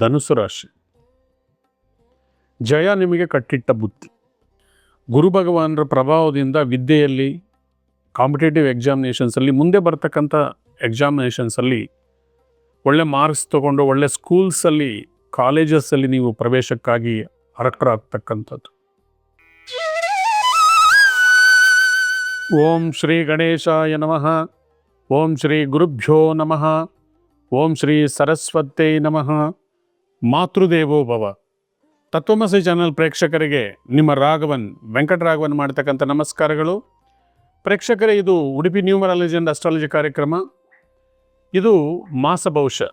ಧನುಸು ರಾಶಿ. ಜಯ ನಿಮಗೆ ಕಟ್ಟಿಟ್ಟ ಬುತ್ತಿ ಗುರು ಭಗವಾನರ ಪ್ರಭಾವದಿಂದ ವಿದ್ಯೆಯಲ್ಲಿ ಕಾಂಪಿಟೇಟಿವ್ ಎಕ್ಸಾಮಿನೇಷನ್ಸಲ್ಲಿ ಮುಂದೆ ಬರ್ತಕ್ಕಂಥ ಎಕ್ಸಾಮಿನೇಷನ್ಸಲ್ಲಿ ಒಳ್ಳೆ ಮಾರ್ಕ್ಸ್ ತಗೊಂಡು, ಒಳ್ಳೆ ಸ್ಕೂಲ್ಸಲ್ಲಿ ಕಾಲೇಜಸ್ಸಲ್ಲಿ ನೀವು ಪ್ರವೇಶಕ್ಕಾಗಿ ಅರ್ಹರಾಗ್ತಕ್ಕಂಥದ್ದು. ಓಂ ಶ್ರೀ ಗಣೇಶಾಯ ನಮಃ. ಓಂ ಶ್ರೀ ಗುರುಭ್ಯೋ ನಮಃ. ಓಂ ಶ್ರೀ ಸರಸ್ವತೈ ನಮಃ. ಮಾತೃದೇವೋ ಭವ. ತತ್ವಮಸಿ ಚಾನಲ್ ಪ್ರೇಕ್ಷಕರಿಗೆ ನಿಮ್ಮ ರಾಘವನ್ ವೆಂಕಟರಾಘವನ್ ಮಾಡ್ತಕ್ಕಂಥ ನಮಸ್ಕಾರಗಳು. ಪ್ರೇಕ್ಷಕರೇ, ಇದು ಉಡುಪಿ ನ್ಯೂಮರಾಲಜಿ ಅಂಡ್ ಅಸ್ಟ್ರಾಲಜಿ ಕಾರ್ಯಕ್ರಮ. ಇದು ಮಾಸ ಭವಿಷ್ಯ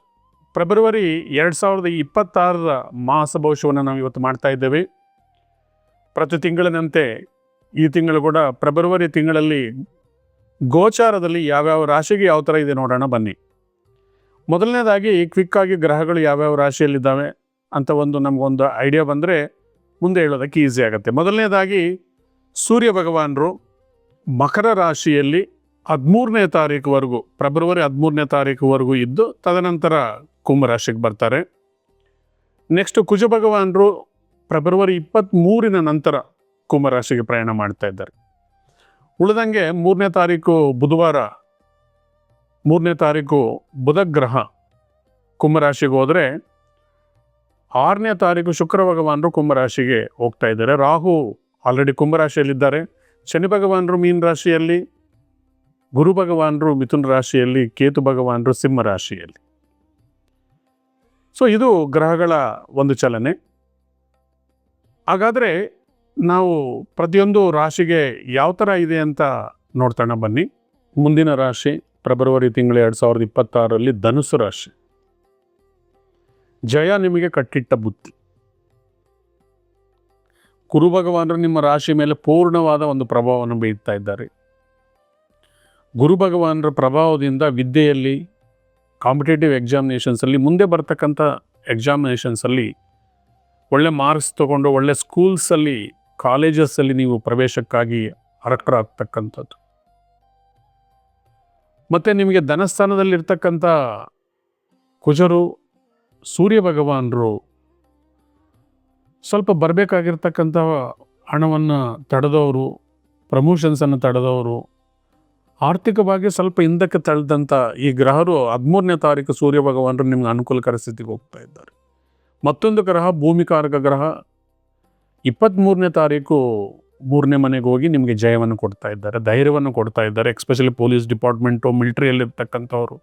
ಫೆಬ್ರವರಿ ಎರಡು ಸಾವಿರದ ಇಪ್ಪತ್ತಾರರ ಮಾಸ ಭವಿಷ್ಯವನ್ನು ನಾವು ಇವತ್ತು ಮಾಡ್ತಾ ಇದ್ದೇವೆ. ಪ್ರತಿ ತಿಂಗಳಿನಂತೆ ಈ ತಿಂಗಳು ಕೂಡ ಫೆಬ್ರವರಿ ತಿಂಗಳಲ್ಲಿ ಗೋಚಾರದಲ್ಲಿ ಯಾವ್ಯಾವ ರಾಶಿಗೆ ಯಾವ ಥರ ಇದೆ ನೋಡೋಣ ಬನ್ನಿ. ಮೊದಲನೇದಾಗಿ ಕ್ವಿಕ್ಕಾಗಿ ಗ್ರಹಗಳು ಯಾವ್ಯಾವ ರಾಶಿಯಲ್ಲಿದ್ದಾವೆ ಅಂತ ಒಂದು ನಮಗೊಂದು ಐಡಿಯಾ ಬಂದರೆ ಮುಂದೆ ಹೇಳೋದಕ್ಕೆ ಈಸಿ ಆಗುತ್ತೆ. ಮೊದಲನೇದಾಗಿ ಸೂರ್ಯ ಭಗವಾನರು ಮಕರ ರಾಶಿಯಲ್ಲಿ ಹದಿಮೂರನೇ ತಾರೀಕುವರೆಗೂ, ಫೆಬ್ರವರಿ ಹದಿಮೂರನೇ ತಾರೀಕುವರೆಗೂ ಇದ್ದು ತದನಂತರ ಕುಂಭರಾಶಿಗೆ ಬರ್ತಾರೆ. ನೆಕ್ಸ್ಟ್ ಕುಜ ಭಗವಾನರು ಫೆಬ್ರವರಿ ಇಪ್ಪತ್ತ್ಮೂರಿನ ನಂತರ ಕುಂಭರಾಶಿಗೆ ಪ್ರಯಾಣ ಮಾಡ್ತಾ ಇದ್ದಾರೆ. ಉಳಿದಂಗೆ ಮೂರನೇ ತಾರೀಕು ಬುಧವಾರ ಮೂರನೇ ತಾರೀಕು ಬುಧಗ್ರಹ ಕುಂಭರಾಶಿಗೆ ಹೋದರೆ ಆರನೇ ತಾರೀಕು ಶುಕ್ರ ಭಗವಾನರು ಕುಂಭರಾಶಿಗೆ ಹೋಗ್ತಾ ಇದ್ದಾರೆ. ರಾಹು ಆಲ್ರೆಡಿ ಕುಂಭರಾಶಿಯಲ್ಲಿದ್ದಾರೆ. ಶನಿ ಭಗವಾನರು ಮೀನ ರಾಶಿಯಲ್ಲಿ, ಗುರು ಭಗವಾನರು ಮಿಥುನ ರಾಶಿಯಲ್ಲಿ, ಕೇತು ಭಗವಾನರು ಸಿಂಹ ರಾಶಿಯಲ್ಲಿ. ಸೊ ಇದು ಗ್ರಹಗಳ ಒಂದು ಚಲನೆ. ಹಾಗಾದರೆ ನಾವು ಪ್ರತಿಯೊಂದು ರಾಶಿಗೆ ಯಾವ ಥರ ಇದೆ ಅಂತ ನೋಡ್ತಾಣ ಬನ್ನಿ. ಮುಂದಿನ ರಾಶಿ ಫೆಬ್ರವರಿ ತಿಂಗಳು ಎರಡು ಸಾವಿರದ ಇಪ್ಪತ್ತಾರರಲ್ಲಿ ಧನುಸು ರಾಶಿ. ಜಯ ನಿಮಗೆ ಕಟ್ಟಿಟ್ಟ ಬುತ್ತಿ ಕುರು ಭಗವಾನರು ನಿಮ್ಮ ರಾಶಿ ಮೇಲೆ ಪೂರ್ಣವಾದ ಒಂದು ಪ್ರಭಾವವನ್ನು ಬೀಳ್ತಾ ಇದ್ದಾರೆ. ಗುರು ಭಗವಾನರ ಪ್ರಭಾವದಿಂದ ವಿದ್ಯೆಯಲ್ಲಿ ಕಾಂಪಿಟೇಟಿವ್ ಎಕ್ಸಾಮಿನೇಷನ್ಸಲ್ಲಿ ಮುಂದೆ ಬರ್ತಕ್ಕಂಥ ಎಕ್ಸಾಮಿನೇಷನ್ಸಲ್ಲಿ ಒಳ್ಳೆ ಮಾರ್ಕ್ಸ್ ತಗೊಂಡು ಒಳ್ಳೆ ಸ್ಕೂಲ್ಸಲ್ಲಿ ಕಾಲೇಜಸ್ಸಲ್ಲಿ ನೀವು ಪ್ರವೇಶಕ್ಕಾಗಿ ಅರ್ಹರಾಗ್ತಕ್ಕಂಥದ್ದು. ಮತ್ತು ನಿಮಗೆ ಧನಸ್ಥಾನದಲ್ಲಿರ್ತಕ್ಕಂಥ ಕುಜರು, ಸೂರ್ಯ ಭಗವಾನರು ಸ್ವಲ್ಪ ಬರಬೇಕಾಗಿರ್ತಕ್ಕಂಥ ಹಣವನ್ನು ತಡೆದವರು, ಪ್ರಮೋಷನ್ಸನ್ನು ತಡೆದವರು, ಆರ್ಥಿಕವಾಗಿ ಸ್ವಲ್ಪ ಹಿಂದಕ್ಕೆ ತಳೆದಂಥ ಈ ಗ್ರಹರು ಹದಿಮೂರನೇ ತಾರೀಕು ಸೂರ್ಯ ಭಗವಾನರು ನಿಮ್ಗೆ ಅನುಕೂಲಕರ ಸ್ಥಿತಿಗೆ ಹೋಗ್ತಾ ಇದ್ದಾರೆ. ಮತ್ತೊಂದು ಗ್ರಹ ಭೂಮಿಕಾರಕ ಗ್ರಹ. ಇಪ್ಪತ್ತ್ಮೂರನೇ ತಾರೀಕು ಮೂರನೇ ಮನೆಗೆ ಹೋಗಿ ನಿಮಗೆ ಜಯವನ್ನು ಕೊಡ್ತಾ ಇದ್ದಾರೆ, ಧೈರ್ಯವನ್ನು ಕೊಡ್ತಾ ಇದ್ದಾರೆ ಎಕ್ಸ್ಪೆಷಲಿ ಪೊಲೀಸ್ ಡಿಪಾರ್ಟ್ಮೆಂಟು ಮಿಲಿಟ್ರಿಯಲ್ಲಿರ್ತಕ್ಕಂಥವ್ರು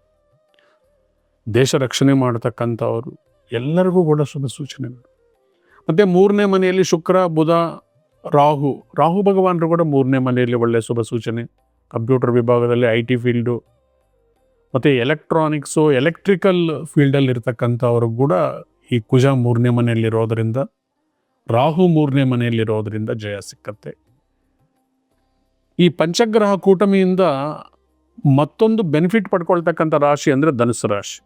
ದೇಶ ರಕ್ಷಣೆ ಮಾಡತಕ್ಕಂಥವ್ರು. ಎಲ್ಲರಿಗೂ ಕೂಡ ಶುಭ ಸೂಚನೆಗಳು. ಮತ್ತು ಮೂರನೇ ಮನೆಯಲ್ಲಿ ಶುಕ್ರ, ಬುಧ, ರಾಹು. ರಾಹು ಭಗವಾನರು ಕೂಡ ಮೂರನೇ ಮನೆಯಲ್ಲಿ ಒಳ್ಳೆಯ ಶುಭ ಸೂಚನೆ. ಕಂಪ್ಯೂಟರ್ ವಿಭಾಗದಲ್ಲಿ ಐ ಟಿ ಫೀಲ್ಡು. ಮತ್ತು ಎಲೆಕ್ಟ್ರಾನಿಕ್ಸು ಎಲೆಕ್ಟ್ರಿಕಲ್ ಫೀಲ್ಡಲ್ಲಿ ಕೂಡ ಈ ಕುಜ ಮೂರನೇ ಮನೆಯಲ್ಲಿರೋದರಿಂದ ರಾಹು ಮೂರನೇ ಮನೆಯಲ್ಲಿರೋದ್ರಿಂದ ಜಯ ಸಿಕ್ಕತ್ತೆ. ಈ ಪಂಚಗ್ರಹ ಕೂಟಮಿಯಿಂದ ಮತ್ತೊಂದು ಬೆನಿಫಿಟ್ ಪಡ್ಕೊಳ್ತಕ್ಕಂಥ ರಾಶಿ ಅಂದರೆ ಧನುಸು ರಾಶಿ.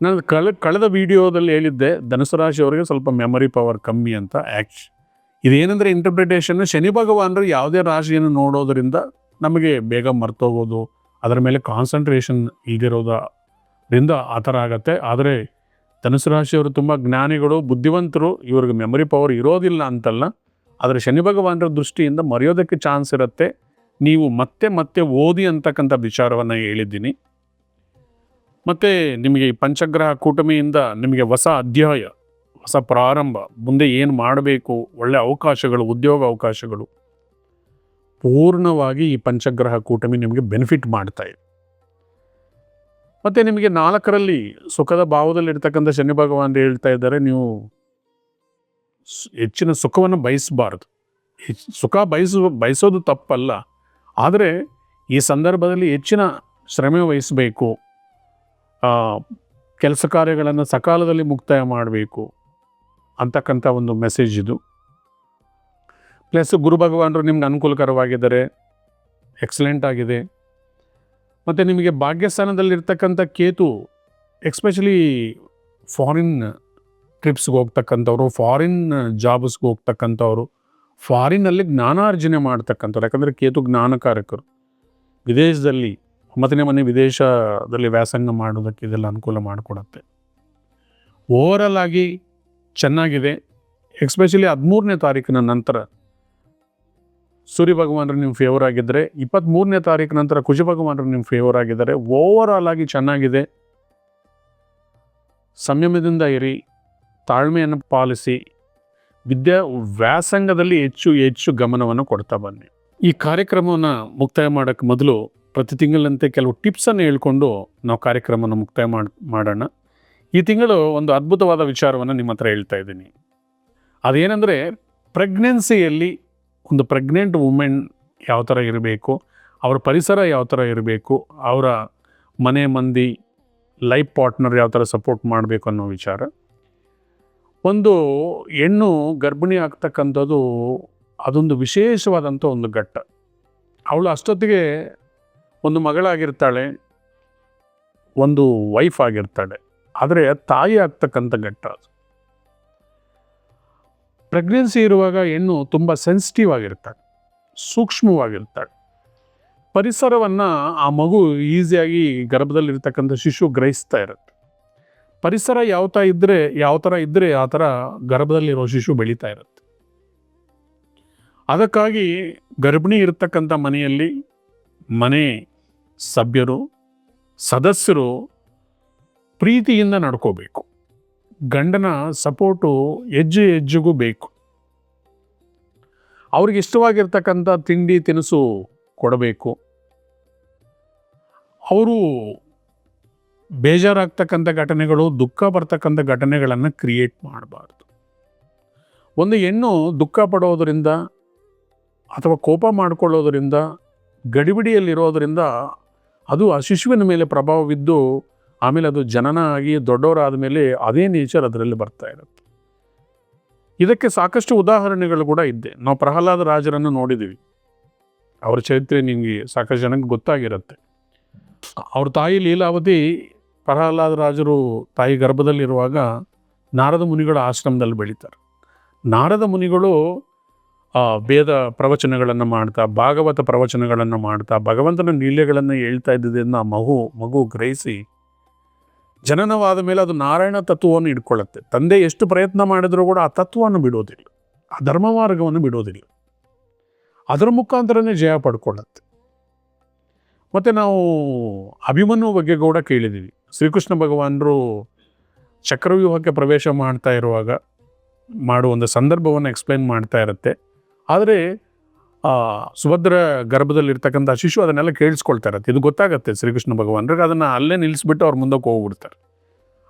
ನಾನು ಕಳೆ, ಕಳೆದ ವಿಡಿಯೋದಲ್ಲಿ ಹೇಳಿದ್ದೆ ಧನುಸು ರಾಶಿಯವರಿಗೆ ಸ್ವಲ್ಪ ಮೆಮೊರಿ ಪವರ್ ಕಮ್ಮಿ ಅಂತ ಆ್ಯಕ್ಚ್ ಇದೇನೆಂದರೆ ಇಂಟರ್ಪ್ರಿಟೇಷನ್ ಶನಿ ಭಗವಾನರು ಯಾವುದೇ ರಾಶಿಯನ್ನು ನೋಡೋದರಿಂದ ನಮಗೆ ಬೇಗ ಮರ್ತೋಗೋದು, ಅದರ ಮೇಲೆ ಕಾನ್ಸಂಟ್ರೇಷನ್ ಇಲ್ದಿರೋದರಿಂದ ಆ ಥರ ಆಗತ್ತೆ. ಆದರೆ ಧನುಸು ರಾಶಿಯವರು ತುಂಬ ಜ್ಞಾನಿಗಳು, ಬುದ್ಧಿವಂತರು, ಇವ್ರಿಗೆ ಮೆಮೊರಿ ಪವರ್ ಇರೋದಿಲ್ಲ ಅಂತಲ್ಲ. ಆದರೆ ಶನಿ ಭಗವಾನರ ದೃಷ್ಟಿಯಿಂದ ಮರೆಯೋದಕ್ಕೆ ಚಾನ್ಸ್ ಇರುತ್ತೆ. ನೀವು ಮತ್ತೆ ಮತ್ತೆ ಓದಿ ಅಂತಕ್ಕಂಥ ವಿಚಾರವನ್ನು ಹೇಳಿದ್ದೀನಿ. ಮತ್ತು ನಿಮಗೆ ಈ ಪಂಚಗ್ರಹ ಕೂಟಮಿಯಿಂದ ನಿಮಗೆ ಹೊಸ ಅಧ್ಯಾಯ, ಹೊಸ ಪ್ರಾರಂಭ, ಮುಂದೆ ಏನು ಮಾಡಬೇಕು ಒಳ್ಳೆಯ ಅವಕಾಶಗಳು, ಉದ್ಯೋಗ ಅವಕಾಶಗಳು, ಪೂರ್ಣವಾಗಿ ಈ ಪಂಚಗ್ರಹ ಕೂಟಮಿ ನಿಮಗೆ ಬೆನಿಫಿಟ್ ಮಾಡ್ತಾ ಇದೆ. ಮತ್ತು ನಿಮಗೆ ನಾಲ್ಕರಲ್ಲಿ ಸುಖದ ಭಾವದಲ್ಲಿರ್ತಕ್ಕಂಥ ಶನಿ ಭಗವಾನ್ ಹೇಳ್ತಾ ಇದ್ದಾರೆ, ನೀವು ಹೆಚ್ಚಿನ ಸುಖವನ್ನು ಬಯಸಬಾರ್ದು. ಸುಖ ಬಯಸುವ ಬಯಸೋದು ತಪ್ಪಲ್ಲ. ಆದರೆ ಈ ಸಂದರ್ಭದಲ್ಲಿ ಹೆಚ್ಚಿನ ಶ್ರಮೆ ವಹಿಸಬೇಕು. ಕೆಲಸ ಕಾರ್ಯಗಳನ್ನು ಸಕಾಲದಲ್ಲಿ ಮುಕ್ತಾಯ ಮಾಡಬೇಕು ಅಂತಕ್ಕಂಥ ಒಂದು ಮೆಸೇಜ್ ಇದು. ಪ್ಲಸ್ ಗುರು ಭಗವಾನರು ನಿಮ್ಗೆ ಅನುಕೂಲಕರವಾಗಿದ್ದಾರೆ. ಎಕ್ಸಲೆಂಟ್ ಆಗಿದೆ. ಮತ್ತು ನಿಮಗೆ ಭಾಗ್ಯಸ್ಥಾನದಲ್ಲಿರ್ತಕ್ಕಂಥ ಕೇತು ಎಕ್ಸ್ಪೆಷಲಿ ಫಾರಿನ್ ಟ್ರಿಪ್ಸ್ಗೆ ಹೋಗ್ತಕ್ಕಂಥವ್ರು ಫಾರಿನ್ ಜಾಬ್ಸ್ಗೆ ಹೋಗ್ತಕ್ಕಂಥವ್ರು ಫಾರಿನಲ್ಲಿ ಜ್ಞಾನಾರ್ಜನೆ ಮಾಡ್ತಕ್ಕಂಥವ್ರು, ಯಾಕಂದರೆ ಕೇತು ಜ್ಞಾನಕಾರಕರು. ವಿದೇಶದಲ್ಲಿ, ಒಂಬತ್ತನೇ ಮನೆ ವಿದೇಶದಲ್ಲಿ ವ್ಯಾಸಂಗ ಮಾಡೋದಕ್ಕೆ ಇದೆಲ್ಲ ಅನುಕೂಲ ಮಾಡಿಕೊಡತ್ತೆ. ಓವರಲ್ ಆಗಿ ಚೆನ್ನಾಗಿದೆ ಎಕ್ಸ್ಪೆಷಲಿ ಹದಿಮೂರನೇ ತಾರೀಕಿನ ನಂತರ ಸೂರ್ಯ ಭಗವಾನರು ನಿಮ್ಮ ಫೇವರ್ ಆಗಿದ್ದರೆ ಇಪ್ಪತ್ತ್ಮೂರನೇ ತಾರೀಕು ನಂತರ ಕುಜ ಭಗವಾನರು ನಿಮ್ಮ ಫೇವರ್ ಆಗಿದ್ದಾರೆ. ಓವರ್ ಆಲ್ ಆಗಿ ಚೆನ್ನಾಗಿದೆ. ಸಂಯಮದಿಂದ ಇರಿ, ತಾಳ್ಮೆಯನ್ನು ಪಾಲಿಸಿ, ವಿದ್ಯಾ ವ್ಯಾಸಂಗದಲ್ಲಿ ಹೆಚ್ಚು ಹೆಚ್ಚು ಗಮನವನ್ನು ಕೊಡ್ತಾ ಬನ್ನಿ. ಈ ಕಾರ್ಯಕ್ರಮವನ್ನು ಮುಕ್ತಾಯ ಮಾಡೋಕ್ಕೆ ಮೊದಲು ಪ್ರತಿ ತಿಂಗಳಂತೆ ಕೆಲವು ಟಿಪ್ಸನ್ನು ಹೇಳ್ಕೊಂಡು ನಾವು ಕಾರ್ಯಕ್ರಮವನ್ನು ಮುಕ್ತಾಯ ಮಾಡಿ, ಮಾಡೋಣ. ಈ ತಿಂಗಳು ಒಂದು ಅದ್ಭುತವಾದ ವಿಚಾರವನ್ನು ನಿಮ್ಮ ಹತ್ರ ಹೇಳ್ತಾ ಇದ್ದೀನಿ. ಅದೇನೆಂದರೆ ಪ್ರೆಗ್ನೆನ್ಸಿಯಲ್ಲಿ ಒಂದು ಪ್ರೆಗ್ನೆಂಟ್ ವುಮೆನ್ ಯಾವ ಥರ ಇರಬೇಕು, ಅವರ ಪರಿಸರ ಯಾವ ಥರ ಇರಬೇಕು, ಅವರ ಮನೆ ಮಂದಿ ಲೈಫ್ ಪಾರ್ಟ್ನರ್ ಯಾವ ಥರ ಸಪೋರ್ಟ್ ಮಾಡಬೇಕು ಅನ್ನೋ ವಿಚಾರ. ಒಂದು ಹೆಣ್ಣು ಗರ್ಭಿಣಿ ಆಗ್ತಕ್ಕಂಥದ್ದು ಅದೊಂದು ವಿಶೇಷವಾದಂಥ ಒಂದು ಘಟ್ಟ. ಅವಳು ಅಷ್ಟೊತ್ತಿಗೆ ಒಂದು ಮಗಳಾಗಿರ್ತಾಳೆ, ಒಂದು ವೈಫ್ ಆಗಿರ್ತಾಳೆ. ಆದರೆ ತಾಯಿ ಆಗ್ತಕ್ಕಂಥ ಘಟ್ಟ ಅದು. ಪ್ರೆಗ್ನೆನ್ಸಿ ಇರುವಾಗ ಹೆಣ್ಣು ತುಂಬ ಸೆನ್ಸಿಟಿವ್ ಆಗಿರ್ತಾಳೆ, ಸೂಕ್ಷ್ಮವಾಗಿರ್ತಾಳೆ. ಪರಿಸರವನ್ನು ಆ ಮಗು ಈಸಿಯಾಗಿ ಗರ್ಭದಲ್ಲಿರ್ತಕ್ಕಂಥ ಶಿಶು ಗ್ರಹಿಸ್ತಾ ಇರುತ್ತೆ. ಪರಿಸರ ಯಾವ ಥರ ಇದ್ದರೆ ಯಾವ ಥರ ಇದ್ದರೆ ಆ ಥರ ಗರ್ಭದಲ್ಲಿರೋ ಶಿಶು ಬೆಳೀತಾ ಇರುತ್ತೆ. ಅದಕ್ಕಾಗಿ ಗರ್ಭಿಣಿ ಇರತಕ್ಕಂಥ ಮನೆಯಲ್ಲಿ ಮನೆ ಸಭ್ಯರು, ಸದಸ್ಯರು ಪ್ರೀತಿಯಿಂದ ನಡ್ಕೋಬೇಕು. ಗಂಡನ ಸಪೋರ್ಟು ಹೆಜ್ಜೆ ಹೆಜ್ಜೆಗೂ ಬೇಕು. ಅವ್ರಿಗೆ ಇಷ್ಟವಾಗಿರ್ತಕ್ಕಂಥ ತಿಂಡಿ ತಿನಿಸು ಕೊಡಬೇಕು. ಅವರು ಬೇಜಾರಾಗ್ತಕ್ಕಂಥ ಘಟನೆಗಳು, ದುಃಖ ಬರ್ತಕ್ಕಂಥ ಘಟನೆಗಳನ್ನು ಕ್ರಿಯೇಟ್ ಮಾಡಬಾರ್ದು. ಒಂದು ಹೆಣ್ಣು ದುಃಖ ಪಡೋದರಿಂದ ಅಥವಾ ಕೋಪ ಮಾಡಿಕೊಳ್ಳೋದರಿಂದ, ಗಡಿಬಿಡಿಯಲ್ಲಿರೋದರಿಂದ ಅದು ಆ ಶಿಶುವಿನ ಮೇಲೆ ಪ್ರಭಾವ ಬಿದ್ದು ಆಮೇಲೆ ಅದು ಜನನ ಆಗಿ ದೊಡ್ಡವರಾದ ಮೇಲೆ ಅದೇ ನೇಚರ್ ಅದರಲ್ಲಿ ಬರ್ತಾ ಇರುತ್ತೆ. ಇದಕ್ಕೆ ಸಾಕಷ್ಟು ಉದಾಹರಣೆಗಳು ಕೂಡ ಇದ್ದೆ. ನಾವು ಪ್ರಹ್ಲಾದ ರಾಜರನ್ನು ನೋಡಿದ್ದೀವಿ ಅವರ ಚರಿತ್ರೆ ನಿಮಗೆ ಸಾಕಷ್ಟು ಜನಕ್ಕೆ ಗೊತ್ತಾಗಿರುತ್ತೆ. ಅವ್ರ ತಾಯಿ ಲೀಲಾವತಿ ಪ್ರಹ್ಲಾದ ರಾಜರು ತಾಯಿ ಗರ್ಭದಲ್ಲಿರುವಾಗ ನಾರದ ಮುನಿಗಳ ಆಶ್ರಮದಲ್ಲಿ ಬೆಳೀತಾರೆ. ನಾರದ ಮುನಿಗಳು ವೇದ ಪ್ರವಚನಗಳನ್ನು ಮಾಡ್ತಾ, ಭಾಗವತ ಪ್ರವಚನಗಳನ್ನು ಮಾಡ್ತಾ, ಭಗವಂತನ ನೀಲ್ಯಗಳನ್ನು ಹೇಳ್ತಾ ಇದ್ದಿದ್ದನ್ನು ಮಗು ಮಗು ಗ್ರಹಿಸಿ ಜನನವಾದ ಮೇಲೆ ಅದು ನಾರಾಯಣ ತತ್ವವನ್ನು ಇಟ್ಕೊಳ್ಳುತ್ತೆ ತಂದೆ ಎಷ್ಟು ಪ್ರಯತ್ನ ಮಾಡಿದರೂ ಕೂಡ ಆ ತತ್ವವನ್ನು ಬಿಡೋದಿಲ್ಲ. ಆ ಧರ್ಮ ಮಾರ್ಗವನ್ನು ಬಿಡೋದಿಲ್ಲ. ಅದರ ಮುಖಾಂತರನೇ ಜಯ ಪಡ್ಕೊಳ್ಳುತ್ತೆ. ಮತ್ತು ನಾವು ಅಭಿಮನ್ಯು ಬಗ್ಗೆ ಕೂಡ ಕೇಳಿದ್ದೀವಿ. ಶ್ರೀಕೃಷ್ಣ ಭಗವಾನರು ಚಕ್ರವ್ಯೂಹಕ್ಕೆ ಪ್ರವೇಶ ಮಾಡ್ತಾ ಇರುವಾಗ ಮಾಡುವ ಒಂದು ಸಂದರ್ಭವನ್ನು ಎಕ್ಸ್ಪ್ಲೈನ್ ಮಾಡ್ತಾ ಇರುತ್ತೆ. ಆದರೆ ಸುಭದ್ರ ಗರ್ಭದಲ್ಲಿರ್ತಕ್ಕಂಥ ಶಿಶು ಅದನ್ನೆಲ್ಲ ಕೇಳಿಸ್ಕೊಳ್ತಾ ಇರತ್ತೆ ಇದು ಗೊತ್ತಾಗತ್ತೆ ಶ್ರೀಕೃಷ್ಣ ಭಗವಾನ್ರಿಗೆ ಅದನ್ನು ಅಲ್ಲೇ ನಿಲ್ಲಿಸ್ಬಿಟ್ಟು ಅವ್ರ ಮುಂದಕ್ಕೆ ಹೋಗ್ಬಿಡ್ತಾರೆ.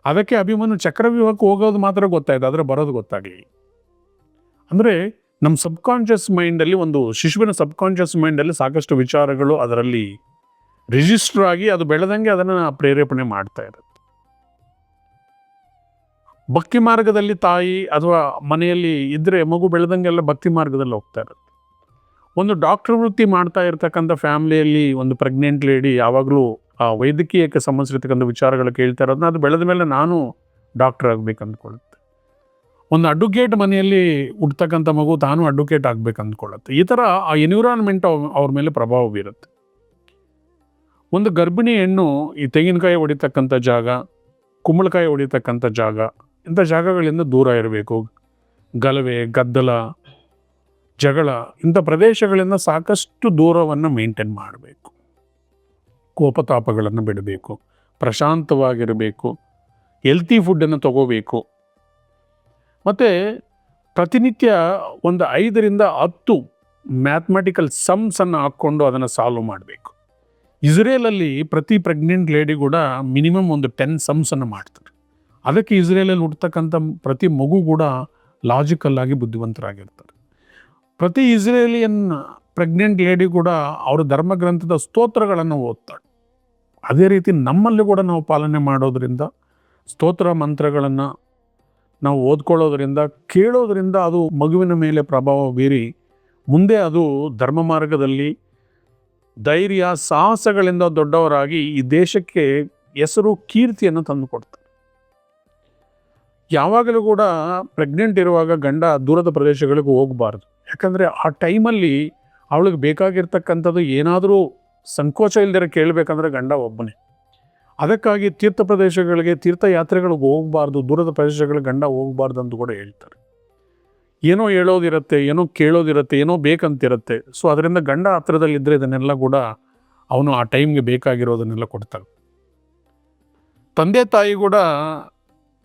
ಅದಕ್ಕೆ ಅಭಿಮನ್ಯು ಚಕ್ರವ್ಯೂಹಕ್ಕೆ ಹೋಗೋದು ಮಾತ್ರ ಗೊತ್ತಾಯ್ತು, ಆದರೆ ಬರೋದು ಗೊತ್ತಾಗಲಿ ಅಂದರೆ ನಮ್ಮ ಸಬ್ಕಾನ್ಷಿಯಸ್ ಮೈಂಡಲ್ಲಿ ಒಂದು ಶಿಶುವಿನ ಸಬ್ಕಾನ್ಷಿಯಸ್ ಮೈಂಡಲ್ಲಿ ಸಾಕಷ್ಟು ವಿಚಾರಗಳು ಅದರಲ್ಲಿ ರಿಜಿಸ್ಟರ್ ಆಗಿ ಅದು ಬೆಳೆದಂಗೆ ಅದನ್ನು ಪ್ರೇರೇಪಣೆ ಮಾಡ್ತಾ ಇರುತ್ತೆ. ಭಕ್ತಿ ಮಾರ್ಗದಲ್ಲಿ ತಾಯಿ ಅಥವಾ ಮನೆಯಲ್ಲಿ ಇದ್ದರೆ ಮಗು ಬೆಳೆದಂಗೆಲ್ಲ ಭಕ್ತಿ ಮಾರ್ಗದಲ್ಲಿ ಹೋಗ್ತಾ ಇರುತ್ತೆ. ಒಂದು ಡಾಕ್ಟರ್ ವೃತ್ತಿ ಮಾಡ್ತಾ ಇರ್ತಕ್ಕಂಥ ಫ್ಯಾಮಿಲಿಯಲ್ಲಿ ಒಂದು ಪ್ರೆಗ್ನೆಂಟ್ ಲೇಡಿ ಯಾವಾಗಲೂ, ಆ, ವೈದ್ಯಕೀಯಕ್ಕೆ ಸಂಬಂಧಿಸಿರ್ತಕ್ಕಂಥ ವಿಚಾರಗಳು ಕೇಳ್ತಾ ಇರೋದನ್ನ ಅದು ಬೆಳೆದ ಮೇಲೆ ನಾನು ಡಾಕ್ಟರ್ ಆಗ್ಬೇಕು ಅಂದ್ಕೊಳ್ಳುತ್ತೆ ಒಂದು ಅಡ್ವೊಕೇಟ್ ಮನೆಯಲ್ಲಿ ಹುಡ್ತಕ್ಕಂಥ ಮಗು ತಾನು ಅಡ್ವೊಕೇಟ್ ಆಗ್ಬೇಕು ಅಂದ್ಕೊಳ್ಳುತ್ತೆ ಈ ಥರ ಆ ಎನ್ವಿರಾನ್ಮೆಂಟ್ ಅವ್ರ ಮೇಲೆ ಪ್ರಭಾವ ಬೀರುತ್ತೆ. ಒಂದು ಗರ್ಭಿಣಿ ಹೆಣ್ಣು ಈ ತೆಂಗಿನಕಾಯಿ ಹೊಡಿತಕ್ಕಂಥ ಜಾಗ, ಕುಂಬಳಕಾಯಿ ಹೊಡಿತಕ್ಕಂಥ ಜಾಗ, ಇಂಥ ಜಾಗಗಳಿಂದ ದೂರ ಇರಬೇಕು. ಗಲವೆ ಗದ್ದಲ ಜಗಳ, ಇಂಥ ಪ್ರದೇಶಗಳಿಂದ ಸಾಕಷ್ಟು ದೂರವನ್ನು ಮೇಂಟೈನ್ ಮಾಡಬೇಕು. ಕೋಪತಾಪಗಳನ್ನು ಬಿಡಬೇಕು, ಪ್ರಶಾಂತವಾಗಿರಬೇಕು ಹೆಲ್ತಿ ಫುಡ್ಡನ್ನು ತಗೋಬೇಕು. ಮತ್ತು ಪ್ರತಿನಿತ್ಯ ಒಂದು ಐದರಿಂದ ಹತ್ತು ಮ್ಯಾಥಮೆಟಿಕಲ್ ಸಮ್ಸನ್ನು ಹಾಕ್ಕೊಂಡು ಅದನ್ನು ಸಾಲ್ವ್ ಮಾಡಬೇಕು. ಇಸ್ರೇಲಲ್ಲಿ ಪ್ರತಿ ಪ್ರೆಗ್ನೆಂಟ್ ಲೇಡಿ ಕೂಡ ಮಿನಿಮಮ್ ಒಂದು ಟೆನ್ ಸಮ್ಸನ್ನು ಮಾಡ್ತಾರೆ. ಅದಕ್ಕೆ ಇಸ್ರೇಲಲ್ಲಿ ಹುಡ್ತಕ್ಕಂಥ ಪ್ರತಿ ಮಗು ಕೂಡ ಲಾಜಿಕಲ್ಲಾಗಿ ಬುದ್ಧಿವಂತರಾಗಿರ್ತಾರೆ. ಪ್ರತಿ ಇಸ್ರೇಲಿಯನ್ ಪ್ರೆಗ್ನೆಂಟ್ ಲೇಡಿ ಕೂಡ ಅವರ ಧರ್ಮಗ್ರಂಥದ ಸ್ತೋತ್ರಗಳನ್ನು ಓದ್ತಾಳೆ. ಅದೇ ರೀತಿ ನಮ್ಮಲ್ಲಿ ಕೂಡ ನಾವು ಪಾಲನೆ ಮಾಡೋದರಿಂದ, ಸ್ತೋತ್ರ ಮಂತ್ರಗಳನ್ನು ನಾವು ಓದ್ಕೊಳ್ಳೋದ್ರಿಂದ, ಕೇಳೋದ್ರಿಂದ ಅದು ಮಗುವಿನ ಮೇಲೆ ಪ್ರಭಾವ ಬೀರಿ, ಮುಂದೆ ಅದು ಧರ್ಮ ಮಾರ್ಗದಲ್ಲಿ ಧೈರ್ಯ, ಸಾಹಸಗಳಿಂದ ದೊಡ್ಡವರಾಗಿ ಈ ದೇಶಕ್ಕೆ ಹೆಸರು, ಕೀರ್ತಿಯನ್ನು ತಂದುಕೊಡ್ತಾರೆ ಯಾವಾಗಲೂ ಕೂಡ ಪ್ರೆಗ್ನೆಂಟ್ ಇರುವಾಗ ಗಂಡ ದೂರದ ಪ್ರದೇಶಗಳಿಗೆ ಹೋಗಬಾರ್ದು. ಯಾಕಂದರೆ ಆ ಟೈಮಲ್ಲಿ ಅವಳಿಗೆ ಬೇಕಾಗಿರ್ತಕ್ಕಂಥದ್ದು ಏನಾದರೂ ಸಂಕೋಚ ಇಲ್ದಿರ ಕೇಳಬೇಕಂದ್ರೆ ಗಂಡ ಒಬ್ಬನೇ. ಅದಕ್ಕಾಗಿ ತೀರ್ಥ ಪ್ರದೇಶಗಳಿಗೆ, ತೀರ್ಥಯಾತ್ರೆಗಳಿಗೆ ಹೋಗಬಾರ್ದು, ದೂರದ ಪ್ರದೇಶಗಳಿಗೆ ಗಂಡ ಹೋಗಬಾರ್ದು ಅಂತ ಕೂಡ ಹೇಳ್ತಾರೆ. ಏನೋ ಹೇಳೋದಿರುತ್ತೆ, ಏನೋ ಕೇಳೋದಿರುತ್ತೆ, ಏನೋ ಬೇಕಂತಿರುತ್ತೆ. ಸೊ ಅದರಿಂದ ಗಂಡ ಹತ್ರದಲ್ಲಿದ್ದರೆ ಇದನ್ನೆಲ್ಲ ಕೂಡ ಅವನು ಆ ಟೈಮ್ಗೆ ಬೇಕಾಗಿರೋದನ್ನೆಲ್ಲ ಕೊಡ್ತಾರೆ ತಂದೆ ತಾಯಿ ಕೂಡ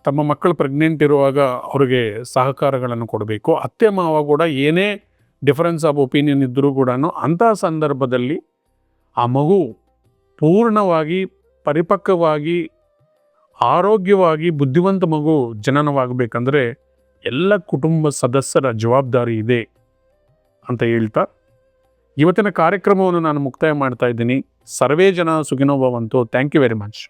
ತಮ್ಮ ಮಕ್ಕಳು ಪ್ರೆಗ್ನೆಂಟ್ ಇರುವಾಗ ಅವರಿಗೆ ಸಹಕಾರಗಳನ್ನು ಕೊಡಬೇಕು. ಅತ್ತೆ, ಮಾವ ಕೂಡ ಏನೇ ಡಿಫರೆನ್ಸ್ ಆಫ್ ಒಪಿನಿಯನ್ ಇದ್ದರೂ ಕೂಡ ಅಂತಹ ಸಂದರ್ಭದಲ್ಲಿ ಆ ಮಗು ಪೂರ್ಣವಾಗಿ ಪರಿಪಕ್ವವಾಗಿ, ಆರೋಗ್ಯವಾಗಿ ಬುದ್ಧಿವಂತ ಮಗು ಜನನವಾಗಬೇಕಂದ್ರೆ ಎಲ್ಲ ಕುಟುಂಬ ಸದಸ್ಯರ ಜವಾಬ್ದಾರಿ ಇದೆ ಅಂತ ಹೇಳ್ತಾ ಇವತ್ತಿನ ಕಾರ್ಯಕ್ರಮವನ್ನು ನಾನು ಮುಕ್ತಾಯ ಮಾಡ್ತಾ ಇದ್ದೀನಿ. ಸರ್ವೇ ಜನ ಸುಖಿನೋ ಭವಂತು ಥ್ಯಾಂಕ್ ಯು ವೆರಿ ಮಚ್